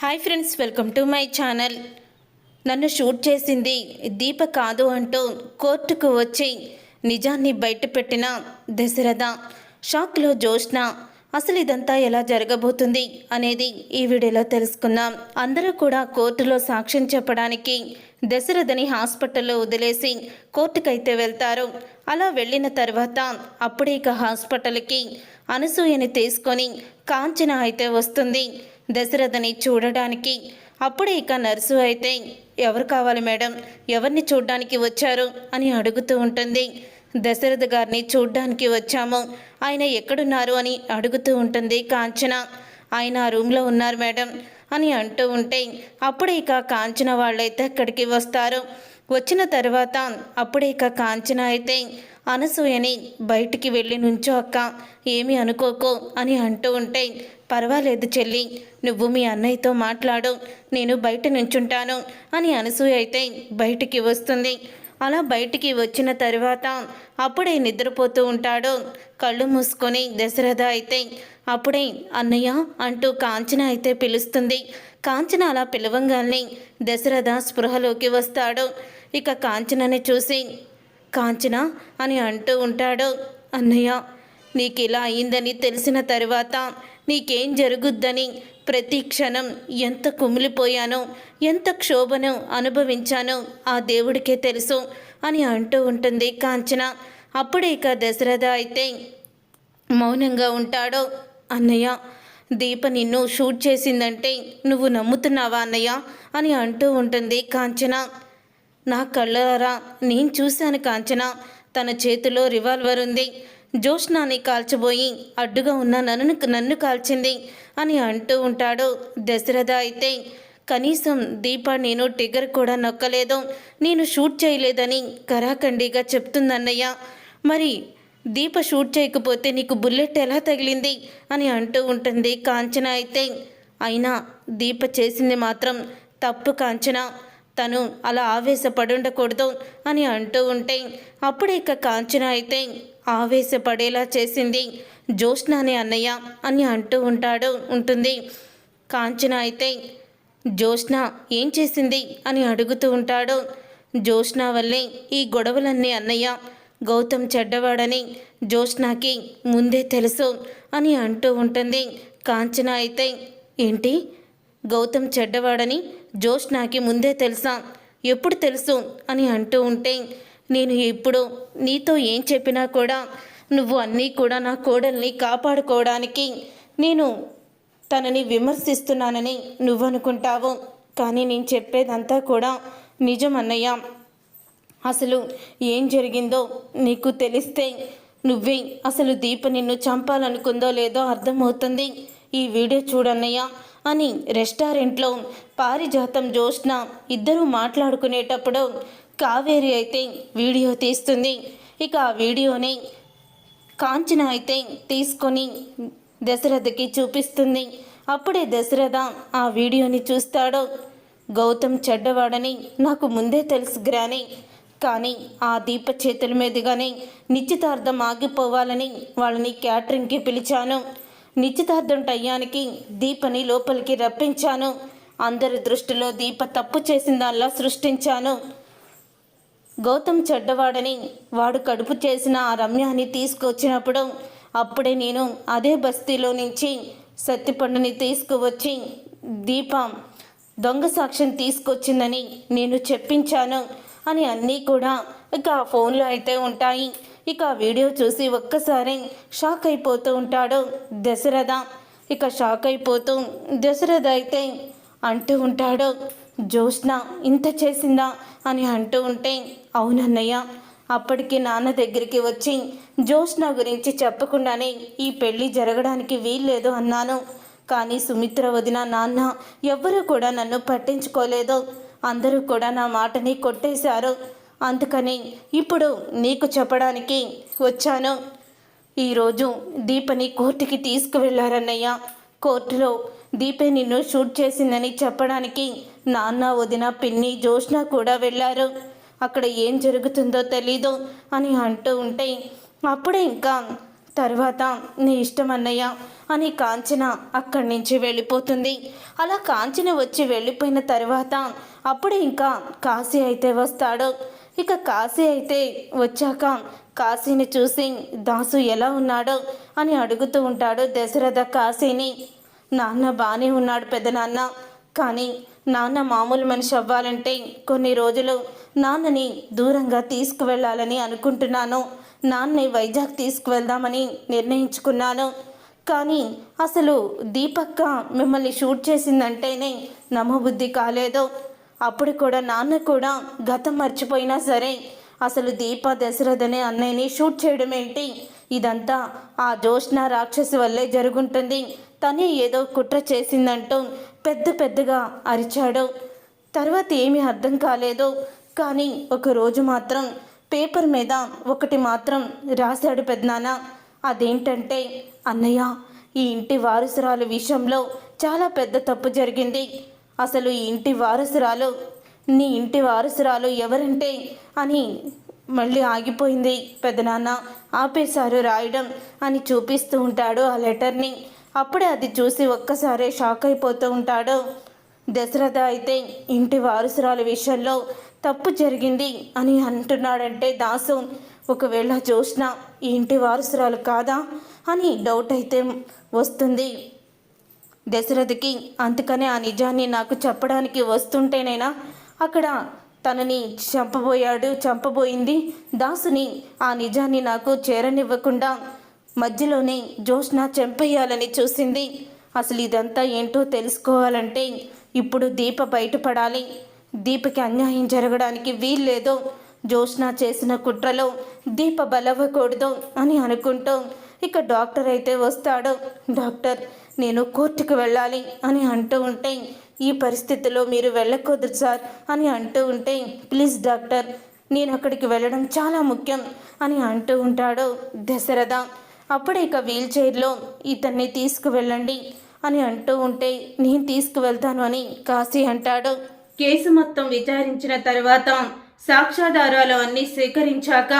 Hi friends welcome to my channel నన్ను shoot చేసింది దీప కాదు అంటూ కోర్టుకు వచ్చి నిజాన్ని బయటపెట్టిన దశరథ. షాక్లో జోష్న అసలు ఇదంతా ఎలా జరగబోతుంది? అనేది ఈ వీడియోలో తెలుసుకుందాం. అందరూ కూడా కోర్టులో సాక్ష్యం చెప్పడానికి దశరథని హాస్పిటల్లో వదిలేసి కోర్టుకైతే వెళ్తారు. అలా వెళ్ళిన తర్వాత అప్పుడే ఇక హాస్పిటల్కి అనసూయని తీసుకొని కాంచన అయితే వస్తుంది. దశరథని చూడడానికి. అప్పుడే ఇక నర్సు అయితే ఎవరు కావాలి మేడం? ఎవరిని చూడ్డానికి వచ్చారు? అని అడుగుతూ ఉంటుంది. దశరథ గారిని చూడ్డానికి వచ్చాము. ఆయన ఎక్కడున్నారు అని అడుగుతూ ఉంటుంది కాంచన. ఆయన ఆ రూమ్లో ఉన్నారు మేడం అని అంటూ ఉంటే అప్పుడే ఇక కాంచన వాళ్ళైతే అక్కడికి వస్తారు. వచ్చిన తర్వాత అప్పుడే ఇక కాంచన అయితే అనసూయని బయటికి వెళ్ళి నుంచో అక్క ఏమీ అనుకోకో అని అంటూ ఉంటే పర్వాలేదు చెల్లి నువ్వు మీ అన్నయ్యతో మాట్లాడు నేను బయట నుంచుంటాను అని అనసూయ అయితే బయటికి వస్తుంది. అలా బయటికి వచ్చిన తర్వాత అప్పుడే నిద్రపోతూ ఉంటాడు. కళ్ళు మూసుకొని దశరథ అయితే అప్పుడే అన్నయ్య అంటూ కాంచన అయితే పిలుస్తుంది. కాంచన అలా పిలవంగానే దశరథ స్పృహలోకి వస్తాడు. ఇక కాంచనని చూసి కాంచన అని అంటూ ఉంటాడు. అన్నయ్య నీకు ఇలా అయిందని తెలిసిన తర్వాత నీకేం జరుగుద్దని ప్రతి క్షణం ఎంత కుమిలిపోయానో ఎంత క్షోభను అనుభవించానో ఆ దేవుడికే తెలుసు అని అంటూ ఉంటుంది కాంచన. అప్పుడే ఇక దశరథ అయితే మౌనంగా ఉంటాడో అన్నయ్య దీప నిన్ను షూట్ చేసిందంటే నువ్వు నమ్ముతున్నావా అన్నయ్య? అని అంటూ ఉంటుంది కాంచన. నా కళ్ళారా నేను చూశాను కాంచన. తన చేతిలో రివాల్వర్ ఉంది. జోష్నాని కాల్చబోయి అడ్డుగా ఉన్న నన్ను నన్ను కాల్చింది అని అంటూ ఉంటాడు. దశరథ అయితే కనీసం దీప నేను టిగర్ కూడా నొక్కలేదు. నేను షూట్ చేయలేదని కరాఖండిగా చెప్తుందన్నయ్య. మరి దీప షూట్ చేయకపోతే నీకు బుల్లెట్ ఎలా తగిలింది? అని అంటూ ఉంటుంది కాంచన అయితే. అయినా దీప చేసింది మాత్రం తప్పు కాంచన. తను అలా ఆవేశపడుండకూడదు అని అంటూ ఉంటే. అప్పుడే ఇక కాంచన అయితే ఆవేశపడేలా చేసింది. జోష్న అనే అన్నయ్య అని అంటూ ఉంటాడు ఉంటుంది. కాంచన అయితే జోష్న ఏం చేసింది? అని అడుగుతూ ఉంటాడు. జోష్న వల్లే ఈ గొడవలన్నీ అన్నయ్య. గౌతమ్ చెడ్డవాడని జోష్నాకి ముందే తెలుసు అని అంటూ ఉంటుంది. కాంచన అయితే ఏంటి? గౌతమ్ చెడ్డవాడని జోష్నాకి ముందే తెలుసా? ఎప్పుడు తెలుసు? అని అంటూ ఉంటే నేను ఇప్పుడు నీతో ఏం చెప్పినా కూడా నువ్వు అన్నీ కూడా నా కోడల్ని కాపాడుకోవడానికి నేను తనని విమర్శిస్తున్నానని నువ్వు అనుకుంటావు. కానీ నేను చెప్పేదంతా కూడా నిజం అన్నయ్య. అసలు ఏం జరిగిందో నీకు తెలిస్తే నువ్వే అసలు దీప నిన్ను చంపాలనుకుందో లేదో అర్థమవుతుంది. ఈ వీడియో చూడన్నయ్య అని రెస్టారెంట్లో పారిజాతం జోష్న ఇద్దరూ మాట్లాడుకునేటప్పుడు కావేరి అయితే వీడియో తీస్తుంది. ఇక ఆ వీడియోని కాంచన అయితే తీసుకొని దశరథకి చూపిస్తుంది. అప్పుడే దశరథ ఆ వీడియోని చూస్తాడు. గౌతమ్ చెడ్డవాడని నాకు ముందే తెలుసు గ్రాని. కానీ ఆ దీప చేతుల మీదుగానే నిశ్చితార్థం ఆగిపోవాలని వాళ్ళని క్యాటరింగ్కి పిలిచాను. నిశ్చితార్థం టయ్యానికి దీపని లోపలికి రప్పించాను. అందరి దృష్టిలో దీప తప్పు చేసిందల్లా సృష్టించాను. గౌతమ్ చెడ్డవాడని వాడు కడుపు చేసిన ఆ రమ్యాన్ని తీసుకొచ్చినప్పుడు అప్పుడే నేను అదే బస్తీలో నుంచి సత్తిపండుని తీసుకువచ్చి దీపం దొంగ సాక్ష్యం తీసుకొచ్చిందని నేను చెప్పించాను అని అన్నీ కూడా ఇక ఆ ఫోన్లో అయితే ఉంటాయి. ఇక ఆ వీడియో చూసి ఒక్కసారి షాక్ అయిపోతూ ఉంటాడు దశరథ. ఇక షాక్ అయిపోతూ దశరథ అయితే అంటూ ఉంటాడు జోష్న ఇంత చేసిందా అని అంటూ ఉంటే అవునన్నయ్య అప్పటికి నాన్న దగ్గరికి వచ్చి జోష్న గురించి చెప్పకుండానే ఈ పెళ్ళి జరగడానికి వీల్లేదు అన్నాను. కానీ సుమిత్ర వదిన నాన్న ఎవ్వరూ కూడా నన్ను పట్టించుకోలేదు. అందరూ కూడా నా మాటని కొట్టేశారు. అందుకని ఇప్పుడు నీకు చెప్పడానికి వచ్చాను. ఈరోజు దీపని కోర్టుకి తీసుకువెళ్ళారన్నయ్య కోర్టులో దీపే నిన్ను షూట్ చేసిందని చెప్పడానికి నాన్న వదిన పిన్ని జోష్న కూడా వెళ్ళారు. అక్కడ ఏం జరుగుతుందో తెలీదు అని అంటూ ఉంటే అప్పుడే ఇంకా తర్వాత నీ ఇష్టం అన్నయ్య అని కాంచన అక్కడి నుంచి వెళ్ళిపోతుంది. అలా కాంచన వచ్చి వెళ్ళిపోయిన తర్వాత అప్పుడు ఇంకా కాశీ అయితే వస్తాడు. ఇక కాశీ అయితే వచ్చాక కాశీని చూసి దాసు ఎలా ఉన్నాడో? అని అడుగుతూ ఉంటాడు దశరథ కాశీని. నాన్న బాగానే ఉన్నాడు పెద్దనాన్న కానీ నాన్న మామూలు మనిషి అవ్వాలంటే కొన్ని రోజులు నాన్నని దూరంగా తీసుకువెళ్ళాలని అనుకుంటున్నాను. నాన్నని వైజాగ్ తీసుకువెళ్దామని నిర్ణయించుకున్నాను. కానీ అసలు దీపక్క మిమ్మల్ని షూట్ చేసిందంటేనే నమ్మబుద్ధి కాలేదు. అప్పుడు కూడా నాన్న కూడా గతం మర్చిపోయినా సరే అసలు దీప దశరథనే అన్నయ్యని షూట్ చేయడం ఏంటి ఇదంతా ఆ జోష్ణ రాక్షసి వల్లే జరుగుంటుంది. తనే ఏదో కుట్ర చేసిందంటూ పెద్ద పెద్దగా అరిచాడు. తర్వాత ఏమీ అర్థం కాలేదు. కానీ ఒకరోజు మాత్రం పేపర్ మీద ఒకటి మాత్రం రాశాడు పెద్దనాన్న. అదేంటంటే అన్నయ్య ఈ ఇంటి వారసురాలు విషయంలో చాలా పెద్ద తప్పు జరిగింది. అసలు ఈ ఇంటి వారసురాలు నీ ఇంటి వారసురాలు ఎవరంటే? అని మళ్ళీ ఆగిపోయింది పెద్దనాన్న. ఆపేశారు రాయడం అని చూపిస్తూ ఉంటాడు ఆ లెటర్ని. అప్పుడే అది చూసి ఒక్కసారే షాక్ అయిపోతూ ఉంటాడు. దశరథ అయితే ఇంటి వారసురాల విషయంలో తప్పు జరిగింది అని అంటున్నాడంటే దాసు ఒకవేళ జోష్న ఈ ఇంటి వారసురాలు కాదా అని డౌట్ అయితే వస్తుంది. దశరథకి అందుకనే ఆ నిజాన్ని నాకు చెప్పడానికి వస్తుంటేనైనా అక్కడ తనని చంపబోయాడు చంపబోయింది దాసుని ఆ నిజాన్ని నాకు చేరనివ్వకుండా మధ్యలోనే జోష్న చంపేయాలని చూసింది. అసలు ఇదంతా ఏంటో తెలుసుకోవాలంటే ఇప్పుడు దీప బయటపడాలి. దీపకి అన్యాయం జరగడానికి వీల్లేదు. జోష్న చేసిన కుట్రలో దీప బలవ్వకూడదు అని అనుకుంటూ ఇక డాక్టర్ అయితే వస్తాడు. డాక్టర్ నేను కోర్టుకు వెళ్ళాలి అని అంటూ ఉంటే ఈ పరిస్థితిలో మీరు వెళ్ళకూడదు సార్ అని అంటూ ఉంటే ప్లీజ్ డాక్టర్ నేను అక్కడికి వెళ్ళడం చాలా ముఖ్యం అని అంటూ ఉంటాడు దశరథ. అప్పుడే ఇక వీల్ చైర్లో ఇతన్ని తీసుకువెళ్ళండి అని అంటూ ఉంటే నేను తీసుకువెళ్తాను అని కాశీ అంటాడు. కేసు మొత్తం విచారించిన తర్వాత సాక్ష్యాధారాలు అన్నీ సేకరించాక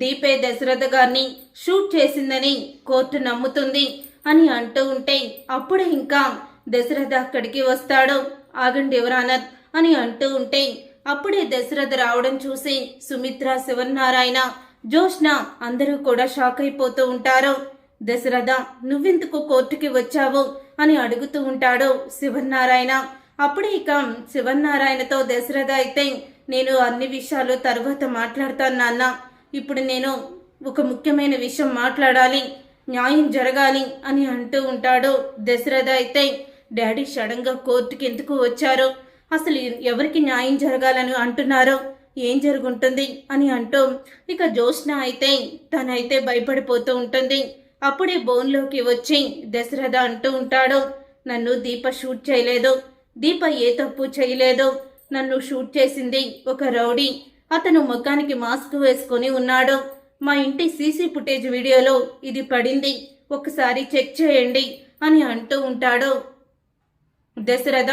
దీపే దశరథ గారిని షూట్ చేసిందని కోర్టు నమ్ముతుంది అని అంటూ ఉంటే అప్పుడే ఇంకా దశరథ అక్కడికి వస్తాడు. ఆగండి ఎవరానర్ అని అంటూ ఉంటే అప్పుడే దశరథ రావడం చూసి సుమిత్ర శివనారాయణ జోష్న అందరూ కూడా షాక్ అయిపోతూ ఉంటారు. దశరథ నువ్వెందుకు కోర్టుకి వచ్చావు? అని అడుగుతూ ఉంటాడు శివన్నారాయణ. అప్పుడే ఇక శివన్నారాయణతో దశరథ అయితే నేను అన్ని విషయాలు తర్వాత మాట్లాడతాను నాన్న. ఇప్పుడు నేను ఒక ముఖ్యమైన విషయం మాట్లాడాలి న్యాయం జరగాలి అని అంటూ ఉంటాడు దశరథ అయితే. డాడీ సడన్గా కోర్టుకి ఎందుకు వచ్చారు? అసలు ఎవరికి న్యాయం జరగాలని అంటున్నారో? ఏం జరుగుంటుంది అని అంటూ ఇక జ్యోత్స్న అయితే తనైతే భయపడిపోతూ ఉంటుంది. అప్పుడే బోన్లోకి వచ్చి దశరథ అంటూ ఉంటాడు నన్ను దీప షూట్ చేయలేదు. దీప ఏ తప్పు చేయలేదు. నన్ను షూట్ చేసింది ఒక రౌడీ. అతను ముఖానికి మాస్క్ వేసుకొని ఉన్నాడు. మా ఇంటి సీసీ ఫుటేజ్ వీడియోలో ఇది పడింది. ఒకసారి చెక్ చేయండి అని అంటూ ఉంటాడు. దశరథ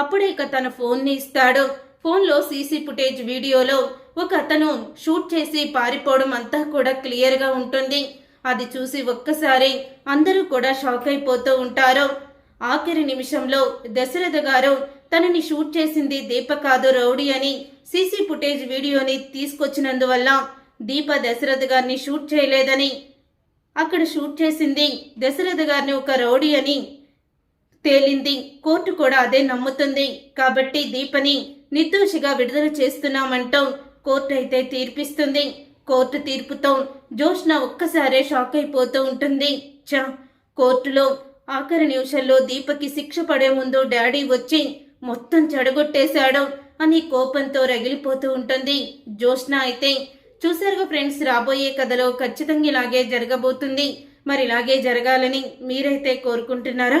అప్పుడే ఇక తన ఫోన్ని ఇస్తాడు. ఫోన్లో సీసీ ఫుటేజ్ వీడియోలో ఒక అతను షూట్ చేసి పారిపోవడం అంతా కూడా క్లియర్గా ఉంటుంది. అది చూసి ఒక్కసారి అందరూ కూడా షాక్ అయిపోతూ ఉంటారు. ఆఖరి నిమిషంలో దశరథ గారు తనని షూట్ చేసింది దీప కాదు రౌడీ అని సీసీ ఫుటేజ్ వీడియోని తీసుకొచ్చినందువల్ల దీప దశరథ గారిని షూట్ చేయలేదని అక్కడ షూట్ చేసింది దశరథ గారిని ఒక రౌడీ అని తేలింది. కోర్టు కూడా అదే నమ్ముతుంది. కాబట్టి దీపని నిర్దోషిగా విడుదల చేస్తున్నామంటూ కోర్టు అయితే తీర్పిస్తుంది. కోర్టు తీర్పుతో జోష్న ఒక్కసారే షాక్ అయిపోతూ ఉంటుంది. చ కోర్టులో ఆఖరి నిమిషంలో దీపకి శిక్ష పడే ముందు డాడీ వచ్చి మొత్తం చెడగొట్టేశాడు అని కోపంతో రగిలిపోతూ ఉంటుంది. జోష్న అయితే చూసారుగా ఫ్రెండ్స్ రాబోయే కథలో ఖచ్చితంగా ఇలాగే జరగబోతుంది. మరి ఇలాగే జరగాలని మీరైతే కోరుకుంటున్నారా?